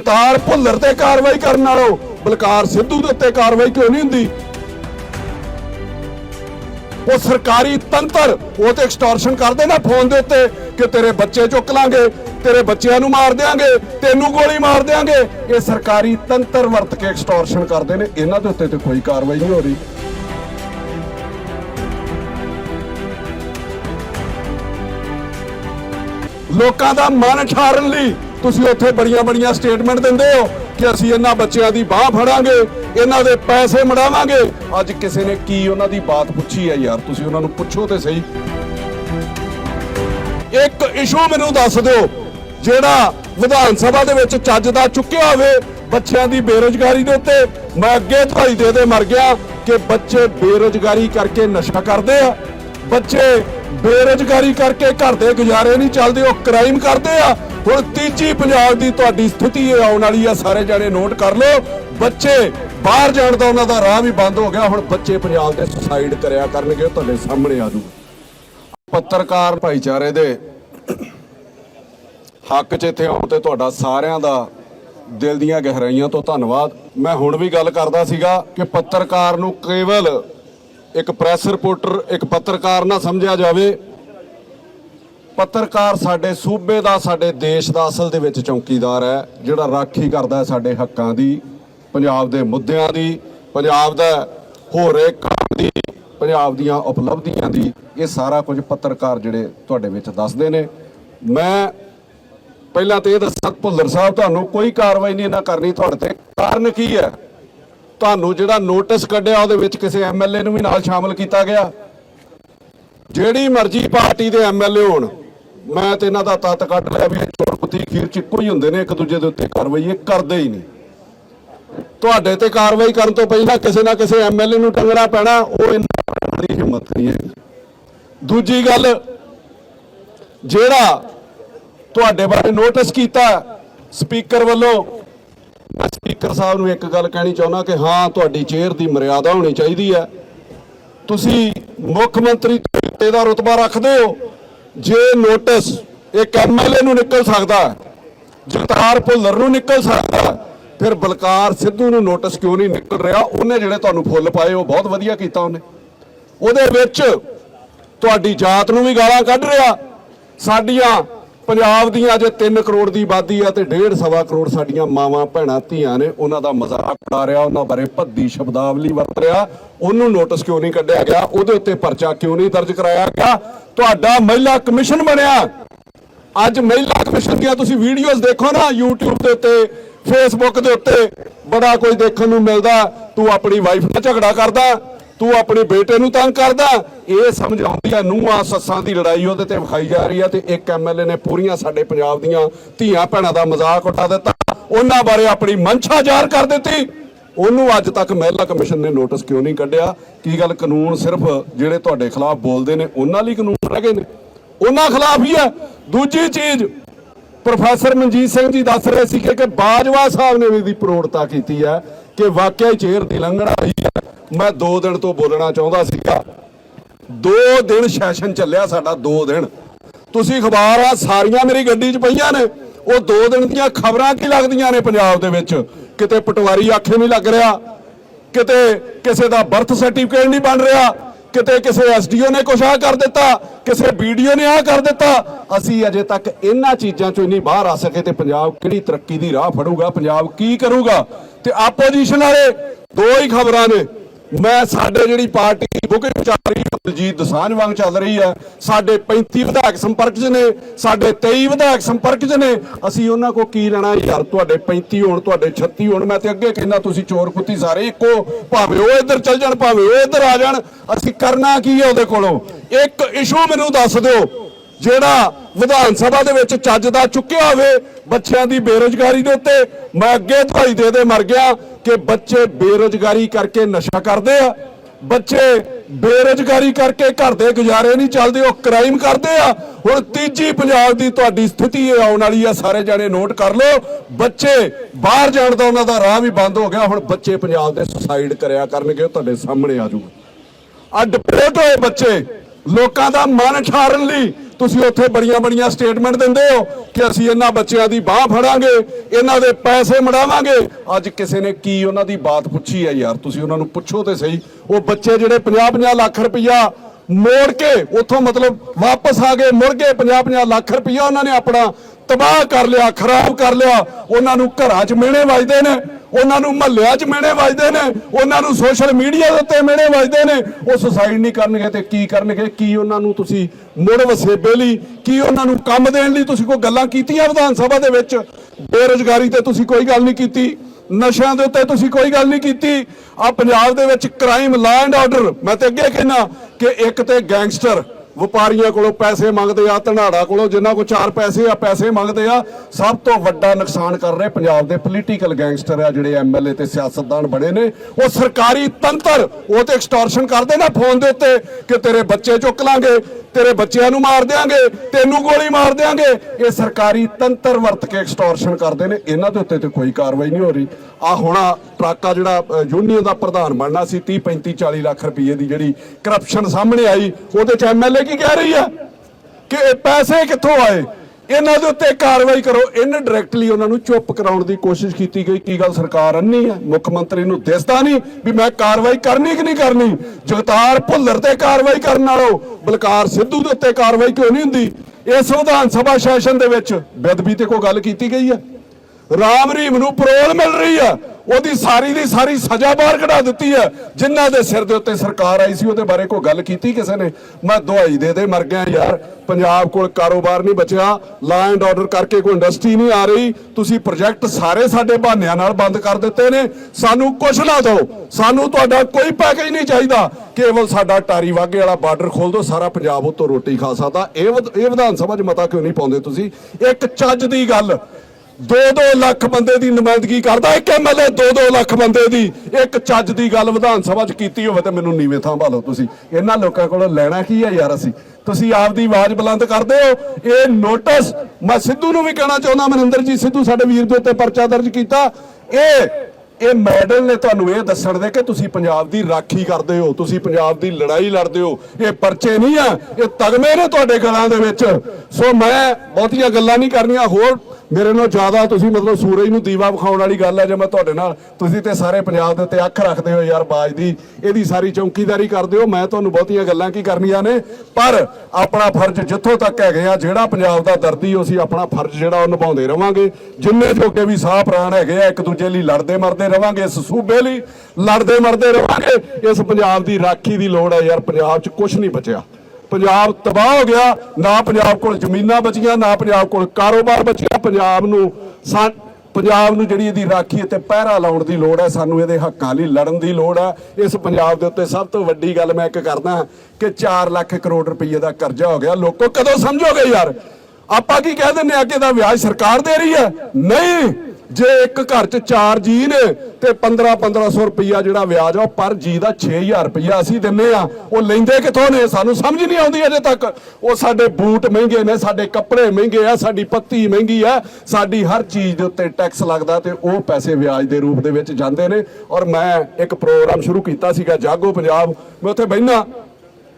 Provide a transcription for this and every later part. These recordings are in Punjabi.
ਜਗਤਾਰ ਭੁੱਲਰ ਤੇ ਕਾਰਵਾਈ ਕਰਨ ਨਾਲੋਂ ਬਲਕਾਰ ਸਿੱਧੂ ਦੇ ਉੱਤੇ ਕਾਰਵਾਈ ਕਿਉਂ ਨਹੀਂ ਹੁੰਦੀ? ਉਹ ਸਰਕਾਰੀ ਤੰਤਰ, ਉਹ ਤੇ ਐਕਸਟੋਰਸ਼ਨ ਕਰਦੇ ਨਾ ਫੋਨ ਦੇ ਉੱਤੇ ਕਿ ਤੇਰੇ ਬੱਚੇ ਚੁੱਕ ਲਾਂਗੇ, ਤੇਰੇ ਬੱਚਿਆਂ ਨੂੰ ਮਾਰ ਦਿਆਂਗੇ, ਤੈਨੂੰ ਗੋਲੀ ਮਾਰ ਦਿਆਂਗੇ। ਇਹ ਸਰਕਾਰੀ ਤੰਤਰ ਵਰਤ ਕੇ ਐਕਸਟੋਰਸ਼ਨ ਕਰਦੇ ਨੇ, ਇਹਨਾਂ ਦੇ ਉੱਤੇ ਤੇ ਕੋਈ ਕਾਰਵਾਈ ਨਹੀਂ ਹੋ ਰਹੀ। ਲੋਕਾਂ ਦਾ ਮਨ ਠਾਰਨ ਲਈ ਤੁਸੀਂ ਉੱਥੇ ਬੜੀਆਂ ਬੜੀਆਂ ਸਟੇਟਮੈਂਟ ਦਿੰਦੇ ਹੋ ਕਿ ਅਸੀਂ ਇਹਨਾਂ ਬੱਚਿਆਂ ਦੀ ਬਾਹ ਫੜਾਂਗੇ, ਇਹਨਾਂ ਦੇ ਪੈਸੇ ਮੜਾਵਾਂਗੇ। ਅੱਜ ਕਿਸੇ ਨੇ ਕੀ ਉਹਨਾਂ ਦੀ ਬਾਤ ਪੁੱਛੀ ਹੈ ਯਾਰ? ਤੁਸੀਂ ਉਹਨਾਂ ਨੂੰ ਪੁੱਛੋ ਤੇ ਸਹੀ। ਇੱਕ ਇਸ਼ੂ ਮੈਨੂੰ ਦੱਸ ਦਿਓ, ਜਿਹੜਾ ਵਿਧਾਨ ਸਭਾ ਦੇ ਵਿੱਚ ਚੱਜ ਦਾ ਚੁੱਕਿਆ ਹੋਵੇ, ਬੱਚਿਆਂ ਦੀ ਬੇਰੋਜ਼ਗਾਰੀ ਦੇ ਉੱਤੇ ਮੈਂ ਅੱਗੇ ਦਵਾਈ ਦੇ ਦੇ ਮਰ ਗਿਆ ਕਿ ਬੱਚੇ ਬੇਰੋਜ਼ਗਾਰੀ ਕਰਕੇ ਨਸ਼ਾ ਕਰਦੇ ਆ। ਬੱਚੇ ਬੇਰੋਜ਼ਗਾਰੀ ਕਰਕੇ ਘਰ ਦੇ ਗੁਜ਼ਾਰੇ ਨਹੀਂ ਚੱਲਦੇ, ਉਹ ਕ੍ਰਾਈਮ ਕਰਦੇ ਆ। ਹੁਣ ਤੀਜੀ ਪੰਜਾਬ ਦੀ ਤੁਹਾਡੀ ਸਥਿਤੀ ਇਹ ਆਉਣ ਵਾਲੀ ਆ, ਸਾਰੇ ਜਾਣੇ ਨੋਟ ਕਰ ਲਓ। ਬੱਚੇ ਬਾਹਰ ਜਾਣ ਦਾ ਉਹਨਾਂ ਦਾ ਰਾਹ ਵੀ ਬੰਦ ਹੋ ਗਿਆ, ਹੁਣ ਬੱਚੇ ਪੰਜਾਬ ਦੇ ਸੁਸਾਈਡ ਕਰਿਆ ਕਰਨਗੇ, ਉਹ ਤੁਹਾਡੇ ਸਾਹਮਣੇ ਆ ਜੂ ਪੱਤਰਕਾਰ ਭਾਈਚਾਰੇ ਦੇ ਹੱਕ 'ਚ ਇੱਥੇ ਆਉਣ ਤੇ ਤੁਹਾਡਾ ਸਾਰਿਆਂ ਦਾ ਦਿਲ ਦੀਆਂ ਗਹਿਰਾਈਆਂ ਤੋਂ ਧੰਨਵਾਦ। ਮੈਂ ਹੁਣ ਵੀ ਗੱਲ ਕਰਦਾ ਸੀਗਾ ਕਿ ਪੱਤਰਕਾਰ ਨੂੰ ਕੇਵਲ ਇੱਕ ਪ੍ਰੈਸ ਰਿਪੋਰਟਰ, ਇੱਕ ਪੱਤਰਕਾਰ ਨਾ ਸਮਝਿਆ ਜਾਵੇ, ਪੱਤਰਕਾਰ ਸਾਡੇ ਸੂਬੇ ਦਾ, ਸਾਡੇ ਦੇਸ਼ ਦਾ ਅਸਲ ਦੇ ਵਿੱਚ ਚੌਕੀਦਾਰ ਹੈ, ਜਿਹੜਾ ਰਾਖੀ ਕਰਦਾ ਹੈ ਸਾਡੇ ਹੱਕਾਂ ਦੀ, ਪੰਜਾਬ ਦੇ ਮੁੱਦਿਆਂ ਦੀ, ਪੰਜਾਬ ਦਾ ਹੋ ਰਹੇ ਕੰਮ ਦੀ, ਪੰਜਾਬ ਦੀਆਂ ਉਪਲਬਧੀਆਂ ਦੀ, ਇਹ ਸਾਰਾ ਕੁਝ ਪੱਤਰਕਾਰ ਜਿਹੜੇ ਤੁਹਾਡੇ ਵਿੱਚ ਦੱਸਦੇ ਨੇ। ਮੈਂ ਪਹਿਲਾਂ ਤੇ ਇਹ ਦੱਸਾਂ, ਭੁੱਲਰ ਸਾਹਿਬ, ਤੁਹਾਨੂੰ ਕੋਈ ਕਾਰਵਾਈ ਨਹੀਂ ਇਹਨਾਂ ਕਰਨੀ, ਤੁਹਾਡੇ ਤੇ ਕਾਰਨ ਕੀ ਹੈ? ਤੁਹਾਨੂੰ ਜਿਹੜਾ ਨੋਟਿਸ ਕੱਢਿਆ ਉਹਦੇ ਵਿੱਚ ਕਿਸੇ ਐਮਐਲਏ ਨੂੰ ਵੀ ਨਾਲ ਸ਼ਾਮਲ ਕੀਤਾ ਗਿਆ। ਜਿਹੜੀ ਮਰਜ਼ੀ ਪਾਰਟੀ ਦੇ ਐਮਐਲਏ ਹੋਣ, ਮੈਂ ਤੇ ਇਹਨਾਂ ਦਾ ਤੱਤ ਕੱਢ ਲਿਆ ਵੀ ਇਹ ਚੋਰ ਕੁੱਤੀ ਖੀਰ ਚ ਇੱਕੋ ਹੀ ਹੁੰਦੇ ਨੇ, ਇੱਕ ਦੂਜੇ ਦੇ ਉੱਤੇ ਕਾਰਵਾਈ ਇਹ ਕਰਦੇ ਹੀ ਨਹੀਂ। ਤੁਹਾਡੇ ਤੇ ਕਾਰਵਾਈ ਕਰਨ ਤੋਂ ਪਹਿਲਾਂ ਕਿਸੇ ਨਾ ਕਿਸੇ ਐਮਐਲਏ ਨੂੰ ਟੰਗਣਾ ਪੈਣਾ, ਉਹ ਇਹਨਾਂ ਦੀ ਹਿੰਮਤ ਨਹੀਂ ਹੈ ਦੂਜੀ ਗੱਲ, ਜਿਹੜਾ ਤੁਹਾਡੇ ਬਾਰੇ ਨੋਟਿਸ ਕੀਤਾ ਸਪੀਕਰ ਵੱਲੋਂ ਮੈਂ ਸਪੀਕਰ ਸਾਹਿਬ ਨੂੰ ਇੱਕ ਗੱਲ ਕਹਿਣੀ ਚਾਹੁੰਦਾ ਕਿ ਹਾਂ, ਤੁਹਾਡੀ ਚੇਅਰ ਦੀ ਮਰਿਆਦਾ ਹੋਣੀ ਚਾਹੀਦੀ ਹੈ। ਤੁਸੀਂ ਮੁੱਖ ਮੰਤਰੀ ਤੇ ਦਾ ਰੁਤਬਾ ਰੱਖਦੇ ਹੋ। ਜੇ ਨੋਟਿਸ ਇੱਕ ਐਮਐਲਏ ਨੂੰ ਨਿਕਲ ਸਕਦਾ ਜਗਤਾਰ ਭੁੱਲਰ ਨੂੰ ਨਿਕਲ ਸਕਦਾ ਫਿਰ ਬਲਕਾਰ ਸਿੱਧੂ ਨੂੰ ਨੋਟਿਸ ਕਿਉਂ ਨਹੀਂ ਨਿਕਲ ਰਿਹਾ? ਉਹਨੇ ਜਿਹੜੇ ਤੁਹਾਨੂੰ ਫੁੱਲ ਪਾਏ, ਉਹ ਬਹੁਤ ਵਧੀਆ ਕੀਤਾ ਉਹਨੇ। ਉਹਦੇ ਵਿੱਚ ਤੁਹਾਡੀ ਜਾਤ ਨੂੰ ਵੀ ਗਾਲਾਂ ਕੱਢ ਰਿਹਾ। ਸਾਡੀਆਂ ਪੰਜਾਬ ਦੀਆਂ ਜੇ 3 ਕਰੋੜ ਦੀ ਆਬਾਦੀ ਆ ਤੇ 1.5 ਸਵਾ ਕਰੋੜ ਸਾਡੀਆਂ ਮਾਵਾਂ, ਭੈਣਾਂ, ਧੀਆਂ ਨੇ ਉਹਨਾਂ ਦਾ ਮਜ਼ਾਕ ਉਡਾ ਰਿਹਾ, ਉਹਨਾਂ ਬਾਰੇ ਭੱਦੀ ਸ਼ਬਦਾਵਲੀ ਵਰਤ ਰਿਹਾ। ਉਹਨੂੰ ਨੋਟਿਸ ਕਿਉਂ ਨਹੀਂ ਕੱਢਿਆ ਗਿਆ? ਉਹਦੇ ਉੱਤੇ ਪਰਚਾ ਕਿਉਂ ਨਹੀਂ ਦਰਜ ਕਰਾਇਆ ਗਿਆ? ਤੁਹਾਡਾ ਮਹਿਲਾ ਕਮਿਸ਼ਨ ਬਣਿਆ। ਅੱਜ ਮਹਿਲਾ ਕਮਿਸ਼ਨ ਦੀਆਂ ਤੁਸੀਂ ਵੀਡੀਓਜ਼ ਦੇਖੋ ਨਾ YouTube ਦੇ ਉੱਤੇ ਫੇਸਬੁੱਕ ਦੇ ਉੱਤੇ। ਬੜਾ ਕੁਝ ਦੇਖਣ ਨੂੰ ਮਿਲਦਾ। ਤੂੰ ਆਪਣੀ ਵਾਈਫ ਨਾਲ ਝਗੜਾ ਕਰਦਾ। ਤੂੰ ਆਪਣੇ ਬੇਟੇ ਨੂੰ ਤੰਗ ਕਰਦਾ। ਇਹ ਸਮਝ ਆਉਂਦੀ ਆ ਨੂੰਹਾਂ ਸੱਸਾਂ ਦੀ ਲੜਾਈ ਉਹਦੇ ਤੇ ਵਿਖਾਈ ਜਾ ਰਹੀ ਆ ਤੇ ਇੱਕ ਐਮਐਲਏ ਨੇ ਪੂਰੀਆਂ ਸਾਡੇ ਪੰਜਾਬ ਦੀਆਂ ਧੀਆਂ ਭੈਣਾਂ ਦਾ ਮਜ਼ਾਕ ਉਡਾ ਦਿੱਤਾ। ਉਹਨਾਂ ਬਾਰੇ ਆਪਣੀ ਮਨਸ਼ਾ ਜ਼ਾਹਰ ਕਰ ਦਿੱਤੀ। ਉਹਨੂੰ ਅੱਜ ਤੱਕ ਮਹਿਲਾ ਕਮਿਸ਼ਨ ਨੇ ਨੋਟਿਸ ਕਿਉਂ ਨਹੀਂ ਕੱਢਿਆ? ਕੀ ਗੱਲ ਕਾਨੂੰਨ ਸਿਰਫ ਜਿਹੜੇ ਤੁਹਾਡੇ ਖਿਲਾਫ ਬੋਲਦੇ ਨੇ, ਉਹਨਾਂ ਲਈ ਕਾਨੂੰਨ ਰਹਿ ਗਏ ਨੇ? ਉਹਨਾਂ ਖਿਲਾਫ ਹੀ ਹੈ ਦੂਜੀ ਚੀਜ਼, ਪ੍ਰੋਫੈਸਰ ਮਨਜੀਤ ਸਿੰਘ ਜੀ ਦੱਸ ਰਹੇ ਸੀ ਕਿ ਬਾਜਵਾ ਸਾਹਿਬ ਨੇ ਵੀ ਦੀ ਪ੍ਰੋੜਤਾ ਕੀਤੀ ਹੈ ਕਿ ਵਾਕਿਆ ਹੀ ਚੇਅਰ ਦੀ ਲੰਘਣਾ ਹੋਈ ਹੈ। ਮੈਂ 2 ਦਿਨ ਤੋਂ ਬੋਲਣਾ ਚਾਹੁੰਦਾ ਸੀਗਾ। 2 ਦਿਨ ਸੈਸ਼ਨ ਚੱਲਿਆ ਸਾਡਾ 2 ਦਿਨ। ਤੁਸੀਂ ਅਖਬਾਰ ਆ, ਸਾਰੀਆਂ ਮੇਰੀ ਗੱਡੀ 'ਚ ਪਈਆਂ ਨੇ। ਉਹ 2 ਦਿਨ ਦੀਆਂ ਖਬਰਾਂ ਕੀ ਲੱਗਦੀਆਂ ਨੇ ਪੰਜਾਬ ਦੇ ਵਿੱਚ? ਕਿਤੇ ਪਟਵਾਰੀ ਆਖੇ ਨਹੀਂ ਲੱਗ ਰਿਹਾ। ਕਿਤੇ ਕਿਸੇ ਦਾ ਬਰਥ ਸਰਟੀਫਿਕੇਟ ਨਹੀਂ ਬਣ ਰਿਹਾ। ਕਿਤੇ ਕਿਸੇ ਐਸਡੀਓ ਨੇ ਕੁਛ ਆ ਕਰ ਦਿੱਤਾ, ਕਿਸੇ ਵੀਡੀਓ ਨੇ ਆ ਕਰ ਦਿੱਤਾ। ਅਸੀਂ ਅਜੇ ਤੱਕ ਇਹਨਾਂ ਚੀਜ਼ਾਂ ਚੋਂ ਨਹੀਂ ਬਾਹਰ ਆ ਸਕੇ ਤੇ ਪੰਜਾਬ ਕਿਹੜੀ ਤਰੱਕੀ ਦੀ ਰਾਹ ਫੜੂਗਾ, ਪੰਜਾਬ ਕੀ ਕਰੂਗਾ? ਤੇ ਆਪੋਜੀਸ਼ਨ ਵਾਲੇ ਦੋ ਹੀ ਖਬਰਾਂ ਨੇ। ਮੈਂ ਸਾਡੇ ਜਿਹੜੀ ਪਾਰਟੀ ਬੁਕਿੰਗ ਚੱਲ ਰਹੀ ਹੈ, ਦਲਜੀਤ ਦਸਾਂਝ ਵਾਂਗ ਚੱਲ ਰਹੀ ਹੈ। ਸਾਡੇ 35 ਵਿਧਾਇਕ ਸੰਪਰਕ 'ਚ ਨੇ, ਸਾਡੇ 23 ਵਿਧਾਇਕ ਸੰਪਰਕ 'ਚ ਨੇ। ਅਸੀਂ ਉਹਨਾਂ ਕੋ ਕੀ ਲੈਣਾ ਯਾਰ, ਤੁਹਾਡੇ 35 ਹੋਣ, ਤੁਹਾਡੇ 36 ਹੋਣ, ਮੈਂ ਤੇ ਅੱਗੇ ਕਹਿੰਦਾ ਤੁਸੀਂ ਚੋਰ ਕੁੱਤੀ ਸਾਰੇ ਇੱਕੋ। ਭਾਵੇਂ ਉਹ ਇੱਧਰ ਚੱਲ ਜਾਣ, ਭਾਵੇਂ ਉਹ ਇੱਧਰ ਆ ਜਾਣ, ਅਸੀਂ ਕਰਨਾ ਕੀ ਹੈ ਉਹਦੇ ਕੋਲੋਂ? ਇੱਕ ਇਸ਼ੂ ਮੈਨੂੰ ਦੱਸ ਦਿਓ। ਜਿਹੜਾ ਵਿਧਾਨ ਸਭਾ ਦੇ ਵਿੱਚ ਚੱਜ ਦਾ ਚੁੱਕਿਆ ਹੋਵੇ, ਬੱਚਿਆਂ ਦੀ ਬੇਰੋਜ਼ਗਾਰੀ ਦੇ ਉੱਤੇ ਮੈਂ ਅੱਗੇ ਦਵਾਈ ਦੇ ਦੇ ਮਰ ਗਿਆ ਕਿ ਬੱਚੇ ਬੇਰੋਜ਼ਗਾਰੀ ਕਰਕੇ ਨਸ਼ਾ ਕਰਦੇ ਆ। ਬੱਚੇ ਬੇਰੋਜ਼ਗਾਰੀ ਕਰਕੇ ਘਰ ਦੇ ਗੁਜ਼ਾਰੇ ਨਹੀਂ ਚੱਲਦੇ, ਉਹ ਕ੍ਰਾਈਮ ਕਰਦੇ ਆ। ਹੁਣ ਤੀਜੀ ਪੰਜਾਬ ਦੀ ਤੁਹਾਡੀ ਸਥਿਤੀ ਇਹ ਆਉਣ ਵਾਲੀ ਆ, ਸਾਰੇ ਜਾਣੇ ਨੋਟ ਕਰ ਲਓ। ਬੱਚੇ ਬਾਹਰ ਜਾਣ ਦਾ ਉਹਨਾਂ ਦਾ ਰਾਹ ਵੀ ਬੰਦ ਹੋ ਗਿਆ, ਹੁਣ ਬੱਚੇ ਪੰਜਾਬ ਦੇ ਸੁਸਾਈਡ ਕਰਿਆ ਕਰਨਗੇ, ਉਹ ਤੁਹਾਡੇ ਸਾਹਮਣੇ ਆ ਜੂਗਾ ਆ ਡਿਪੋਰਟ ਹੋਏ ਬੱਚੇ, ਲੋਕਾਂ ਦਾ ਮਨ ਠਾਰਨ ਲਈ ਤੁਸੀਂ ਉੱਥੇ ਬੜੀਆਂ ਬੜੀਆਂ ਸਟੇਟਮੈਂਟ ਦਿੰਦੇ ਹੋ ਕਿ ਅਸੀਂ ਇਹਨਾਂ ਬੱਚਿਆਂ ਦੀ ਬਾਹ ਫੜਾਂਗੇ, ਇਹਨਾਂ ਦੇ ਪੈਸੇ ਮੜਾਵਾਂਗੇ। ਅੱਜ ਕਿਸੇ ਨੇ ਕੀ ਉਹਨਾਂ ਦੀ ਬਾਤ ਪੁੱਛੀ ਹੈ ਯਾਰ? ਤੁਸੀਂ ਉਹਨਾਂ ਨੂੰ ਪੁੱਛੋ ਤੇ ਸਹੀ। ਉਹ ਬੱਚੇ ਜਿਹੜੇ 50-50 ਲੱਖ ਰੁਪਈਆ ਮੋੜ ਕੇ ਉੱਥੋਂ ਮਤਲਬ ਵਾਪਸ ਆ ਗਏ, ਮੁੜ ਕੇ 50-50 ਲੱਖ ਰੁਪਈਆ ਉਹਨਾਂ ਨੇ ਆਪਣਾ ਤਬਾਹ ਕਰ ਲਿਆ, ਖਰਾਬ ਕਰ ਲਿਆ। ਉਹਨਾਂ ਨੂੰ ਘਰਾਂ 'ਚ ਮਿਹਣੇ ਵੱਜਦੇ ਨੇ। ਉਹਨਾਂ ਨੂੰ ਮਹੱਲਿਆਂ 'ਚ ਮਿਹਣੇ ਵੱਜਦੇ ਨੇ, ਉਹਨਾਂ ਨੂੰ ਸੋਸ਼ਲ ਮੀਡੀਆ ਦੇ ਉੱਤੇ ਮਿਹਣੇ ਵੱਜਦੇ ਨੇ। ਉਹ ਸੁਸਾਈਡ ਨਹੀਂ ਕਰਨਗੇ ਤੇ ਕੀ ਕਰਨਗੇ? ਕੀ ਉਹਨਾਂ ਨੂੰ ਤੁਸੀਂ ਮੁੜ ਵਸੇਬੇ ਲਈ, ਕੀ ਉਹਨਾਂ ਨੂੰ ਕੰਮ ਦੇਣ ਲਈ ਤੁਸੀਂ ਕੋਈ ਗੱਲਾਂ ਕੀਤੀਆਂ ਵਿਧਾਨ ਸਭਾ ਦੇ ਵਿੱਚ? ਬੇਰੁਜ਼ਗਾਰੀ ਤੇ ਤੁਸੀਂ ਕੋਈ ਗੱਲ ਨਹੀਂ ਕੀਤੀ। ਨਸ਼ਿਆਂ ਦੇ ਉੱਤੇ ਤੁਸੀਂ ਕੋਈ ਗੱਲ ਨਹੀਂ ਕੀਤੀ। ਆ ਪੰਜਾਬ ਦੇ ਵਿੱਚ ਕ੍ਰਾਈਮ ਲਾ ਐਂਡ ਆਰਡਰ ਮੈਂ ਤੇ ਅੱਗੇ ਕਹਿਣਾ ਕਿ ਇੱਕ ਤੇ ਗੈਂਗਸਟਰ ਵਪਾਰੀਆਂ ਕੋਲੋਂ ਪੈਸੇ ਮੰਗਦੇ ਆ, ਧਨਾੜਾ ਕੋਲੋਂ ਜਿਨ੍ਹਾਂ ਕੋਲ ਚਾਰ ਪੈਸੇ ਆ, ਪੈਸੇ ਮੰਗਦੇ ਆ, ਸਭ ਤੋਂ ਵੱਡਾ ਨੁਕਸਾਨ ਕਰ ਰਹੇ ਪੰਜਾਬ ਦੇ ਪੋਲੀਟੀਕਲ ਗੈਂਗਸਟਰ ਆ, ਜਿਹੜੇ ਐਮਐਲਏ ਤੇ ਸਿਆਸਤਦਾਨ ਬਣੇ ਨੇ। ਉਹ ਸਰਕਾਰੀ ਤੰਤਰ, ਉਹ ਤੇ ਐਕਸਟੋਰਸ਼ਨ ਕਰਦੇ ਨਾ ਫੋਨ ਦੇ ਉੱਤੇ ਕਿ ਤੇਰੇ ਬੱਚੇ ਚੁੱਕ ਲਾਂਗੇ, ਤੇਰੇ ਬੱਚਿਆਂ ਨੂੰ ਮਾਰ ਦਿਆਂਗੇ, ਤੈਨੂੰ ਗੋਲੀ ਮਾਰ ਦਿਆਂਗੇ। ਇਹ ਸਰਕਾਰੀ ਤੰਤਰ ਵਰਤ ਕੇ ਐਕਸਟੋਰਸ਼ਨ ਕਰਦੇ ਨੇ। ਇਹਨਾਂ ਦੇ ਉੱਤੇ ਤੇ ਕੋਈ ਕਾਰਵਾਈ ਨਹੀਂ ਹੋ ਰਹੀ। ਆ ਹੁਣ ਆਹ ਜਿਹੜਾ ਯੂਨੀਅਨ ਦਾ ਪ੍ਰਧਾਨ ਬਣਨਾ ਸੀ 30 35 40 ਲੱਖ ਰੁਪਏ ਦੀ ਜਿਹੜੀ ਕਰਪਸ਼ਨ ਸਾਹਮਣੇ ਆਈ, ਉਹਦੇ ਚ ਐਮਐਲਏ ਕੀ ਕਹਿ ਰਹੀ ਆ? ਕਿ ਇਹ ਪੈਸੇ ਕਿੱਥੋਂ ਆਏ? ਇਹਨਾਂ ਦੇ ਉੱਤੇ ਕਾਰਵਾਈ ਕਰੋ। ਇਨ ਡਾਇਰੈਕਟਲੀ ਉਹਨਾਂ ਨੂੰ ਚੁੱਪ ਕਰਾਉਣ ਦੀ ਕੋਸ਼ਿਸ਼ ਕੀਤੀ ਗਈ। ਕੀ ਗੱਲ ਸਰਕਾਰ ਅੰਨੀ ਹੈ ਮੁੱਖ ਮੰਤਰੀ ਨੂੰ ਦਿਸਦਾ ਨਹੀਂ ਵੀ ਮੈਂ ਕਾਰਵਾਈ ਕਰਨੀ ਕਿ ਨਹੀਂ ਕਰਨੀ? ਜਗਤਾਰ ਭੁੱਲਰ ਤੇ ਕਾਰਵਾਈ ਕਰਨ ਨਾਲੋਂ ਬਲਕਾਰ ਸਿੱਧੂ ਦੇ ਉੱਤੇ ਕਾਰਵਾਈ ਕਿਉਂ ਨਹੀਂ ਹੁੰਦੀ? ਇਸ ਵਿਧਾਨ ਸਭਾ ਸੈਸ਼ਨ ਦੇ ਵਿੱਚ ਬੇਦਬੀ ਤੇ ਕੋਈ ਗੱਲ ਕੀਤੀ ਗਈ ਹੈ ਰਾਮ ਰਹੀਮ ਨੂੰ ਪਰੋਲ ਮਿਲ ਰਹੀ ਹੈ ਉਹਦੀ ਸਾਰੀ ਦੀ ਸਾਰੀ ਸਜ਼ਾ ਬਾਹਰ ਕਢਾ ਦਿੱਤੀ ਹੈ। ਜਿਨ੍ਹਾਂ ਦੇ ਸਿਰ ਦੇ ਉੱਤੇ ਸਰਕਾਰ ਆਈ ਸੀ, ਉਹਦੇ ਬਾਰੇ ਕੋਈ ਗੱਲ ਕੀਤੀ ਕਿਸੇ ਨੇ? ਮੈਂ ਦਵਾਈ ਦੇ ਦੇ, ਮਰ ਗਿਆ ਯਾਰ। ਪੰਜਾਬ ਕੋਲ ਕਾਰੋਬਾਰ ਨਹੀਂ ਬਚਿਆ। ਲਾ ਐਂਡ ਆਰਡਰ ਕਰਕੇ ਕੋਈ ਇੰਡਸਟਰੀ ਨਹੀਂ ਆ ਰਹੀ। ਤੁਸੀਂ ਪ੍ਰੋਜੈਕਟ ਸਾਰੇ ਸਾਡੇ ਬਹਾਨਿਆਂ ਨਾਲ ਬੰਦ ਕਰ ਦਿੱਤੇ ਨੇ। ਸਾਨੂੰ ਕੁਝ ਨਾ ਦਿਓ। ਸਾਨੂੰ ਤੁਹਾਡਾ ਕੋਈ ਪੈਕੇਜ ਨਹੀਂ ਚਾਹੀਦਾ। ਕੇਵਲ ਸਾਡਾ ਟਾਰੀ ਵਾਗੇ ਵਾਲਾ ਬਾਰਡਰ ਖੋਲ ਦਿਓ। ਸਾਰਾ ਪੰਜਾਬ ਉੱਤੋਂ ਰੋਟੀ ਖਾ ਸਕਦਾ। ਇਹ ਇਹ ਵਿਧਾਨ ਸਭਾ 'ਚ ਮਤਾ ਕਿਉਂ ਨਹੀਂ ਪਾਉਂਦੇ ਤੁਸੀਂ? ਇੱਕ ਚੱਜ ਦੀ ਗੱਲ। 2-2 ਲੱਖ ਬੰਦੇ ਦੀ ਨੁਮਾਇੰਦਗੀ ਕਰਦਾ। ਇੱਕ ਐਮਐਲਏ 2-2 ਲੱਖ ਬੰਦੇ ਦੀ। ਇੱਕ ਚੱਜ ਦੀ ਗੱਲ ਵਿਧਾਨ ਸਭਾ 'ਚ ਕੀਤੀ ਹੋਵੇ ਤੇ ਮੈਨੂੰ ਨੀਵੇਂ ਥਾਂ ਭਾਲੋ ਤੁਸੀਂ। ਇਹਨਾਂ ਲੋਕਾਂ ਕੋਲੋਂ ਲੈਣਾ ਕੀ ਹੈ ਯਾਰ ਅਸੀਂ? ਤੁਸੀਂ ਆਪਦੀ ਆਵਾਜ਼ ਬੁਲੰਦ ਕਰਦੇ ਹੋ। ਇਹ ਨੋਟਿਸ ਮੈਂ ਸਿੱਧੂ ਨੂੰ ਵੀ ਕਹਿਣਾ ਚਾਹੁੰਦਾ ਮਨਿੰਦਰ ਜੀ ਸਿੱਧੂ ਸਾਡੇ ਵੀਰ ਦੇ ਉੱਤੇ ਪਰਚਾ ਦਰਜ ਕੀਤਾ। ਇਹ ਇਹ ਮੈਡਲ ਨੇ ਤੁਹਾਨੂੰ ਇਹ ਦੱਸਣ ਦੇ ਕਿ ਤੁਸੀਂ ਪੰਜਾਬ ਦੀ ਰਾਖੀ ਕਰਦੇ ਹੋ, ਤੁਸੀਂ ਪੰਜਾਬ ਦੀ ਲੜਾਈ ਲੜਦੇ ਹੋ। ਇਹ ਪਰਚੇ ਨਹੀਂ ਆ, ਇਹ ਤਗਮੇ ਨੇ ਤੁਹਾਡੇ ਗਲਾਂ ਦੇ ਵਿੱਚ। ਸੋ ਮੈਂ ਬਹੁਤੀਆਂ ਗੱਲਾਂ ਨਹੀਂ ਕਰਨੀਆਂ, ਹੋਰ ਮੇਰੇ ਨਾਲ ਜ਼ਿਆਦਾ ਤੁਸੀਂ ਮਤਲਬ ਸੂਰਜ ਨੂੰ ਦੀਵਾ ਵਿਖਾਉਣ ਵਾਲੀ ਗੱਲ ਹੈ ਜੇ ਮੈਂ ਤੁਹਾਡੇ ਨਾਲ ਤੁਸੀਂ ਤੇ ਸਾਰੇ ਪੰਜਾਬ ਦੇ ਉੱਤੇ ਅੱਖ ਰੱਖਦੇ ਹੋ ਯਾਰ ਬਾਜ ਦੀ, ਇਹਦੀ ਸਾਰੀ ਚੌਕੀਦਾਰੀ ਕਰਦੇ ਹੋ, ਮੈਂ ਤੁਹਾਨੂੰ ਬਹੁਤੀਆਂ ਗੱਲਾਂ ਕੀ ਕਰਨੀਆਂ ਨੇ? ਪਰ ਆਪਣਾ ਫਰਜ਼ ਜਿੱਥੋਂ ਤੱਕ ਹੈਗੇ ਆ, ਜਿਹੜਾ ਪੰਜਾਬ ਦਾ ਦਰਦੀ ਅਸੀਂ ਆਪਣਾ ਫਰਜ਼ ਜਿਹੜਾ ਉਹ ਨਿਭਾਉਂਦੇ ਰਵਾਂਗੇ। ਜਿੰਨੇ ਜੋਗੇ ਵੀ ਸਾਹ ਪ੍ਰਾਣ ਹੈਗੇ ਆ, ਇੱਕ ਦੂਜੇ ਲਈ ਲੜਦੇ ਮਰਦੇ ਰਵਾਂਗੇ ਇਸ ਸੂਬੇ ਲਈ, ਲੜਦੇ ਮਰਦੇ ਰਵਾਂਗੇ। ਇਸ ਪੰਜਾਬ ਦੀ ਰਾਖੀ ਦੀ ਲੋੜ ਹੈ ਯਾਰ, ਪੰਜਾਬ 'ਚ ਕੁਝ ਨਹੀਂ ਬਚਿਆ। ਪੰਜਾਬ ਤਬਾਹ ਹੋ ਗਿਆ, ਨਾ ਪੰਜਾਬ ਕੋਲ ਜ਼ਮੀਨਾਂ ਬਚੀਆਂ, ਨਾ ਪੰਜਾਬ ਕੋਲ ਕਾਰੋਬਾਰ ਬਚਿਆ। ਪੰਜਾਬ ਨੂੰ ਪੰਜਾਬ ਨੂੰ ਜਿਹੜੀ ਇਹਦੀ ਰਾਖੀ ਅਤੇ ਪਹਿਰਾ ਲਾਉਣ ਦੀ ਲੋੜ ਹੈ, ਸਾਨੂੰ ਇਹਦੇ ਹੱਕਾਂ ਲਈ ਲੜਨ ਦੀ ਲੋੜ ਹੈ। ਇਸ ਪੰਜਾਬ ਦੇ ਉੱਤੇ ਸਭ ਤੋਂ ਵੱਡੀ ਗੱਲ ਮੈਂ ਇੱਕ ਕਰਦਾ ਕਿ 4 ਲੱਖ ਕਰੋੜ ਰੁਪਏ ਦਾ ਕਰਜ਼ਾ ਹੋ ਗਿਆ। ਲੋਕੋ ਕਦੋਂ ਸਮਝੋਗੇ ਯਾਰ? ਆਪਾਂ ਕੀ ਕਹਿ ਦਿੰਨੇ ਅੱਗੇ ਦਾ ਵਿਆਜ ਸਰਕਾਰ ਦੇ ਰਹੀ ਹੈ। ਨਹੀਂ! ਜੇ ਇੱਕ ਘਰ 'ਚ ਚਾਰ ਜੀ ਨੇ ਤੇ 15 1500 ਰੁਪਈਆ ਜਿਹੜਾ ਵਿਆਜ ਆ ਪਰ ਜੀ ਦਾ 6000 ਰੁਪਈਆ ਅਸੀਂ ਦਿੰਨੇ ਆ। ਉਹ ਲੈਂਦੇ ਕਿੱਥੋਂ ਨੇ? ਸਾਨੂੰ ਸਮਝ ਨਹੀਂ ਆਉਂਦੀ ਅਜੇ ਤੱਕ। ਉਹ ਸਾਡੇ ਬੂਟ ਮਹਿੰਗੇ ਨੇ, ਸਾਡੇ ਕੱਪੜੇ ਮਹਿੰਗੇ ਆ, ਸਾਡੀ ਪੱਤੀ ਮਹਿੰਗੀ ਆ, ਸਾਡੀ ਹਰ ਚੀਜ਼ ਦੇ ਉੱਤੇ ਟੈਕਸ ਲੱਗਦਾ ਤੇ ਉਹ ਪੈਸੇ ਵਿਆਜ ਦੇ ਰੂਪ ਦੇ ਵਿੱਚ ਜਾਂਦੇ ਨੇ। ਔਰ ਮੈਂ ਇੱਕ ਪ੍ਰੋਗਰਾਮ ਸ਼ੁਰੂ ਕੀਤਾ ਸੀਗਾ, ਜਾਗੋ ਪੰਜਾਬ। ਮੈਂ ਉੱਥੇ ਬਹਿਨਾ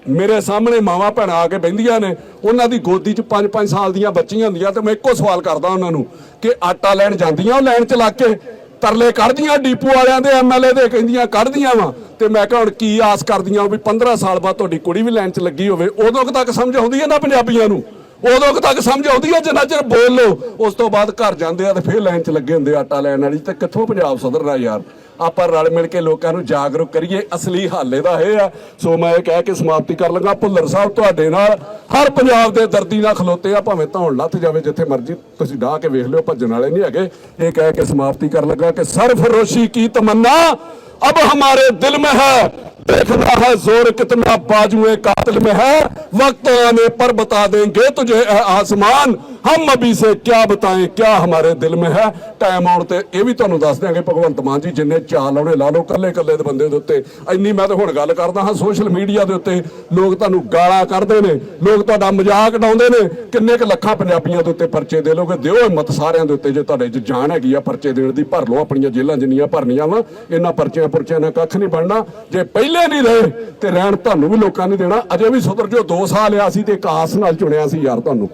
ਮੇਰੇ ਸਾਹਮਣੇ ਮਾਵਾਂ ਭੈਣਾਂ ਆ ਕੇ ਬਹਿੰਦੀਆਂ ਨੇ, ਉਹਨਾਂ ਦੀ ਗੋਦੀ 'ਚ 5-5 ਸਾਲ ਦੀਆਂ ਬੱਚੀਆਂ ਹੁੰਦੀਆਂ ਤੇ ਮੈਂ ਇੱਕੋ ਸਵਾਲ ਕਰਦਾ ਉਹਨਾਂ ਨੂੰ ਕਿ ਆਟਾ ਲੈਣ ਜਾਂਦੀਆਂ ਉਹ ਲੈਣ 'ਚ ਲੱਗ ਕੇ? ਤਰਲੇ ਕੱਢਦੀਆਂ ਡੀਪੂ ਵਾਲਿਆਂ ਦੇ ਐਮਐਲਏ ਦੇ, ਕਹਿੰਦੀਆਂ ਕੱਢਦੀਆਂ ਵਾ। ਤੇ ਮੈਂ ਕਿਹਾ ਹੁਣ ਕੀ ਆਸ ਕਰਦੀਆਂ ਵੀ 15 ਸਾਲ ਬਾਅਦ ਤੁਹਾਡੀ ਕੁੜੀ ਵੀ ਲੈਣ 'ਚ ਲੱਗੀ ਹੋਵੇ? ਉਦੋਂ ਤੱਕ ਸਮਝ ਆਉਂਦੀ ਹੈ ਨਾ ਪੰਜਾਬੀਆਂ ਨੂੰ? ਉਦੋਂ ਤੱਕ ਸਮਝ ਆਉਂਦੀ ਹੈ ਜਿੰਨਾ ਚਿਰ ਬੋਲ ਲਓ। ਉਸ ਤੋਂ ਬਾਅਦ ਘਰ ਜਾਂਦੇ ਆ ਤੇ ਫੇਰ ਲਾਈਨ 'ਚ ਲੱਗੇ ਹੁੰਦੇ ਆਟਾ ਲੈਣ ਵਾਲੀ। ਤੇ ਕਿੱਥੋਂ ਪੰਜਾਬ ਸੁਧਰਨਾ ਯਾਰ? ਆਪਾਂ ਰਲ ਮਿਲ ਕੇ ਲੋਕਾਂ ਨੂੰ ਜਾਗਰੂਕ ਕਰੀਏ। ਅਸਲੀ ਹੱਲ ਦਾ ਇਹ ਆ। ਸੋ ਮੈਂ ਇਹ ਕਹਿ ਕੇ ਸਮਾਪਤੀ ਕਰ ਲੰਗਾ। ਭੁੱਲਰ ਸਾਹਿਬ, ਤੁਹਾਡੇ ਨਾਲ ਹਰ ਪੰਜਾਬ ਦੇ ਦਰਦੀ ਨਾਲ ਖਲੋਤੇ ਆ, ਭਾਵੇਂ ਧੌਣ ਲੱਥ ਜਾਵੇ, ਜਿੱਥੇ ਮਰਜ਼ੀ ਤੁਸੀਂ ਢਾਹ ਕੇ ਵੇਖ ਲਿਓ, ਭੱਜਣ ਵਾਲੇ ਨਹੀਂ ਹੈਗੇ। ਇਹ ਕਹਿ ਕੇ ਸਮਾਪਤੀ ਕਰ ਲਗਾ ਕਿ ਸਰਫਰੋਸ਼ੀ ਕੀ ਤਮੰਨਾ अब हमारे दिल में है देखना है जोर कितना बाजुए कातिल में है वक्त आने पर बता देंगे तुझे ऐ आसमान ਹਮ ਅਬੀ ਸੇ ਕਿਆ ਬਤਾਏ, ਕਿਆ ਹਮਾਰੇ ਦਿਲ ਮੇ ਹੈ? ਟਾਈਮ ਆਉਣ ਤੇ ਇਹ ਵੀ ਤੁਹਾਨੂੰ ਦੱਸ ਦਿਆਂਗੇ, ਭਗਵੰਤ ਮਾਨ ਜੀ ਜਿੰਨੇ ਚਾਹ ਲਾਉਣੇ, ਲਾ ਲਓ ਕੱਲੇ ਕੱਲੇ ਦੇ ਬੰਦੇ ਦੇ ਉੱਤੇ। ਇੰਨੀ ਮੈਂ ਤਾਂ ਹੁਣ ਗੱਲ ਕਰਦਾ ਹਾਂ ਸੋਸ਼ਲ ਮੀਡੀਆ ਦੇ ਉੱਤੇ। ਲੋਕ ਤੁਹਾਨੂੰ ਗਾਲਾਂ ਕਰਦੇ ਨੇ, ਲੋਕ ਤੁਹਾਡਾ ਮਜ਼ਾਕ ਉਡਾਉਂਦੇ ਨੇ। ਕਿੰਨੇ ਕੁ ਲੱਖਾਂ ਪੰਜਾਬੀਆਂ ਦੇ ਉੱਤੇ ਪਰਚੇ ਦੇ ਲੋਗੇ? ਦਿਓ ਹਿੰਮਤ ਸਾਰਿਆਂ ਦੇ ਉੱਤੇ, ਜੇ ਤੁਹਾਡੇ 'ਚ ਜਾਨ ਹੈਗੀ ਆ ਪਰਚੇ ਦੇਣ ਦੀ, ਭਰ ਲਓ ਆਪਣੀਆਂ ਜੇਲਾਂ ਜਿੰਨੀਆਂ ਭਰਨੀਆਂ ਵਾ। ਇਹਨਾਂ ਪਰਚਿਆਂ ਪਰਚਿਆਂ ਨਾਲ ਕੱਖ ਨਹੀਂ ਬਣਨਾ। ਜੇ ਪਹਿਲੇ ਨਹੀਂ ਰਹੇ, ਤੇ ਰਹਿਣ ਤੁਹਾਨੂੰ ਵੀ ਲੋਕਾਂ ਨੇ ਦੇਣਾ। ਅਜੇ ਵੀ ਸੁਧਰ ਜੋ 2 ਸਾਲ ਆ ਸੀ ਤੇ ਕਾਸ ਨਾਲ ਚੁਣਿਆ ਸੀ ਯਾਰ ਤੁਹਾਨੂੰ।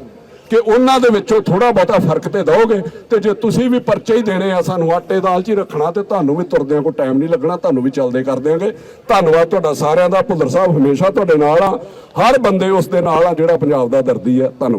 ਕਿ ਉਹਨਾਂ ਦੇ ਵਿੱਚੋਂ ਥੋੜਾ ਬਹੁਤਾ ਫ਼ਰਕ ਤੇ ਦਓਗੇ ਤੇ ਜੇ ਤੁਸੀਂ ਵੀ ਪਰਚੇ ਹੀ ਦੇਣੇ ਆ ਸਾਨੂੰ ਆਟੇ ਦਾਲ 'ਚ ਹੀ ਰੱਖਣਾ ਤੇ ਤੁਹਾਨੂੰ ਵੀ ਤੁਰਦਿਆਂ ਕੋਈ ਟਾਈਮ ਨਹੀਂ ਲੱਗਣਾ, ਤੁਹਾਨੂੰ ਵੀ ਚੱਲਦੇ ਕਰ ਦਿਆਂਗੇ। ਧੰਨਵਾਦ ਤੁਹਾਡਾ ਸਾਰਿਆਂ ਦਾ, ਭੁੱਲਰ ਸਾਹਿਬ ਹਮੇਸ਼ਾ ਤੁਹਾਡੇ ਨਾਲ ਆ। ਹਰ ਬੰਦੇ ਉਸ ਦੇ ਨਾਲ ਆ ਜਿਹੜਾ ਪੰਜਾਬ ਦਾ ਦਰਦੀ ਆ। ਧੰਨਵਾਦ।